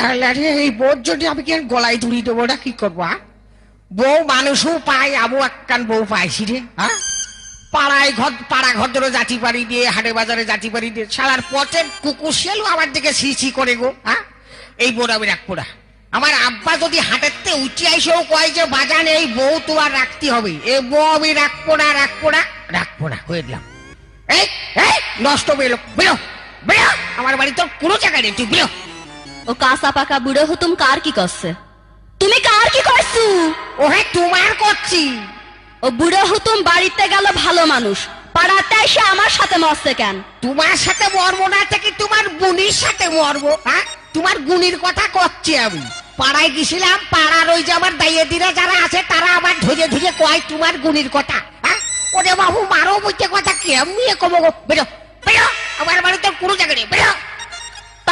আরে এই বোর যদি আমি কি গলায় ধরি দেবো না কি করব হ্যাঁ? বউ মানুষও পাই আবু একখান বউ পাইছি রে হ্যাঁ? পাড়ায় ঘর, পাড়া ঘর ধরে জাতি পাড়ি দিয়ে, হাটে বাজারে জাতি পাড়ি দিয়ে শালার পচের কুকুর শেলও আমার দিকে সি করে গো হ্যাঁ? এই বোর আমি রাখব আমার আব্বা যদি হাটেরতে উঠে আইসেও কয় যে, বাজান এই বউ তোমার রাখতে হবে। এ বউ আমি রাখব না রাখব না হয়ে দিলাম এই এই, নষ্ট বেরো বেরো বেরো। আমার বাড়ি তোর কোনো জায়গায় নেই, তুই বেরো। ও কাঁচা পাকা বুড়ো হুতুম কার কি করছে? তুমি কার কি করছু? ও হ্যাঁ তোমার করছি। ও বুড়ো হুতুম বাড়িতে গেল ভালো মানুষ। পাড়াতে এসে আমার সাথে মরছে কেন? তোমার সাথে মরবো না থেকে তোমার বুনির সাথে মরবো হ্যাঁ? তোমার গুণির কথা করছি আমি। পাড়ায় গেছিলাম পাড়ার ওই যে আমার দাইয়েদিরা যারা আছে তারা আবার ধরে ধরে কয় তোমার গুণির কথা হ্যাঁ? ওরে বাবু মারো বইতে কথা কেমনি কমো গো? বেরো বেরো আমার বাড়িতে কোনো জায়গায় নেই বেরো।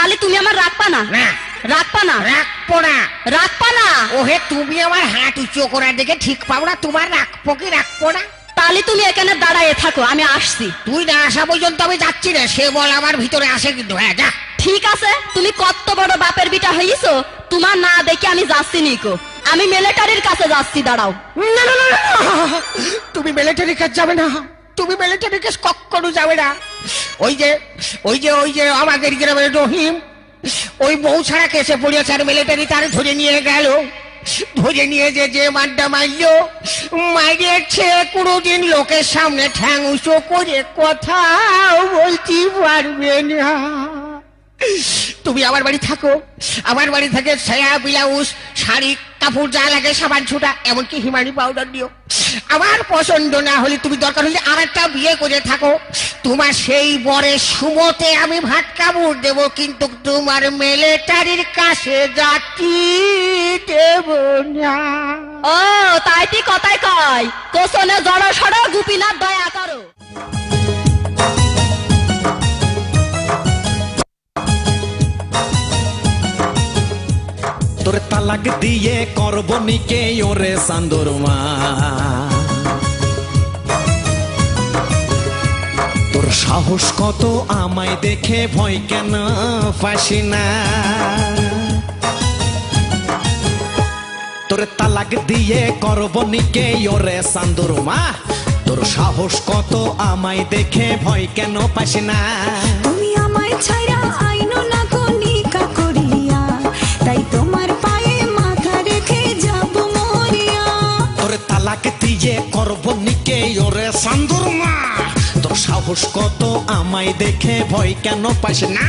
তাহলে তুমি আমার রাখবা না না রাখবা না রাখব না রাখবা না ও হে তুমি আমার হাত উঁচু করার দিকে ঠিক পাও না তোমার রাখব কি রাখব না তাহলে তুমি এখানে দাঁড়ায় থাকো আমি আসছি তুই না আসা পর্যন্ত আমি যাচ্ছি না সে বল আমার ভিতরে আসে কিন্তু হ্যাঁ যা ঠিক আছে তুমি কত বড় বাপের বিটা হইছো তোমার না দেখে আমি যাচ্ছি নিকো আমি মিলিটারির কাছে যাচ্ছি দাঁড়াও না না না। তুমি মিলিটারি কাজ যাবে না তুমি মিলিটারি কাজ কখনো যাবে না ওই যে ওই যে ওই যে আমাদের গ্রামের রহিম, ওই বউ ছাড়া কেসে পড়িয়েছে আর মিলিটারি তার ধরে নিয়ে গেল। ধরে নিয়ে যে যে মাড্ডা মারলো মারিয়েছে কোনোদিন লোকের সামনে ঠ্যাং উঁচু করে কথাও বলতে পারবে না। তুমি আমার বাড়ি থাকো। আমার বাড়ি থেকে ছায়া, ব্লাউজ, শাড়ি কাপড় যা লাগে সাবান ছুটা এমনকি হিমানি পাউডার দিও আমার পছন্দ না হলে তুমি দরকার হলে আর একটা বিয়ে করে থাকো। তোমার সেই বরের সুমতে আমি ভাত কাপড় দেবো, কিন্তু তোমার মিলিটারির কাছে জাতি দেব না। ও, তুই কথাই কয়। কোসনে জড় সড় গুপিনাথ দয়া করো। তালাক দিয়ে করব নিকে ওরে সান্দরমা তোর সাহস কত আমায় দেখে ভয় কেন ফাঁসি না। তোর তালাক দিয়ে করব নিকে ওরে সান্দরমা তোর সাহস কত আমায় দেখে ভয় কেন পাসি না। দিয়ে করব নিকে ওরে সান্দুরমা তোর সাহস কত আমায় দেখে ভয় কেন পাস না?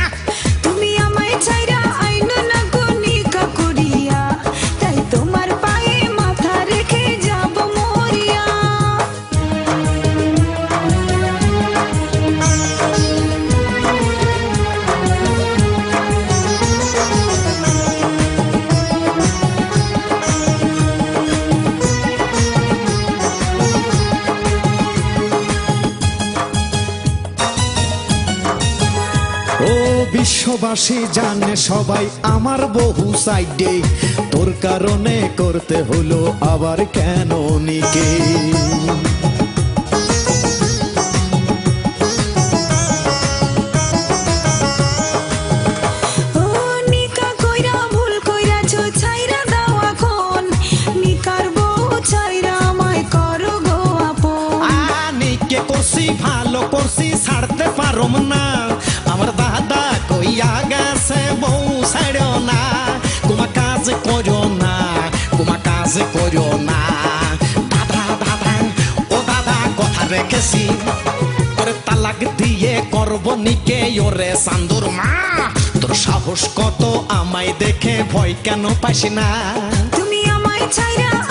বিশ্ববাসী জানে সবাই আমার বহু সাইডে। তোর কারণে করতে হলো আবার কেন নিকে করছি ভালো করছি ছাড়তে পারম না। আমার কইয়া গেছে না কাজ করো না কাজ করো না দাদা দাদা দাদা কথা রেখেছি তোর তালাক দিয়ে করব নিকে ওরে সান্দুর মা তোর সাহস কত আমায় দেখে ভয় কেন পাসি না তুমি আমায় ছাইরা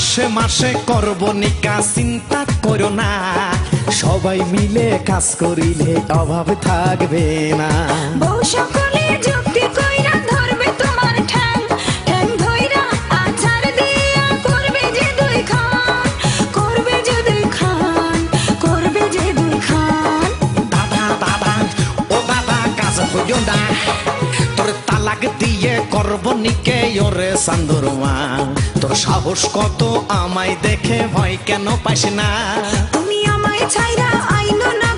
মাসে মাসে করব নিকা চিন্তা করো না। সবাই মিলে কাজ করিলে অভাব থাকবে না। ওরে সান্দুরমা তোর সাহস কত আমায় দেখে ভয় কেন পাস না? তুমি আমায় ছাইরা আইনো না।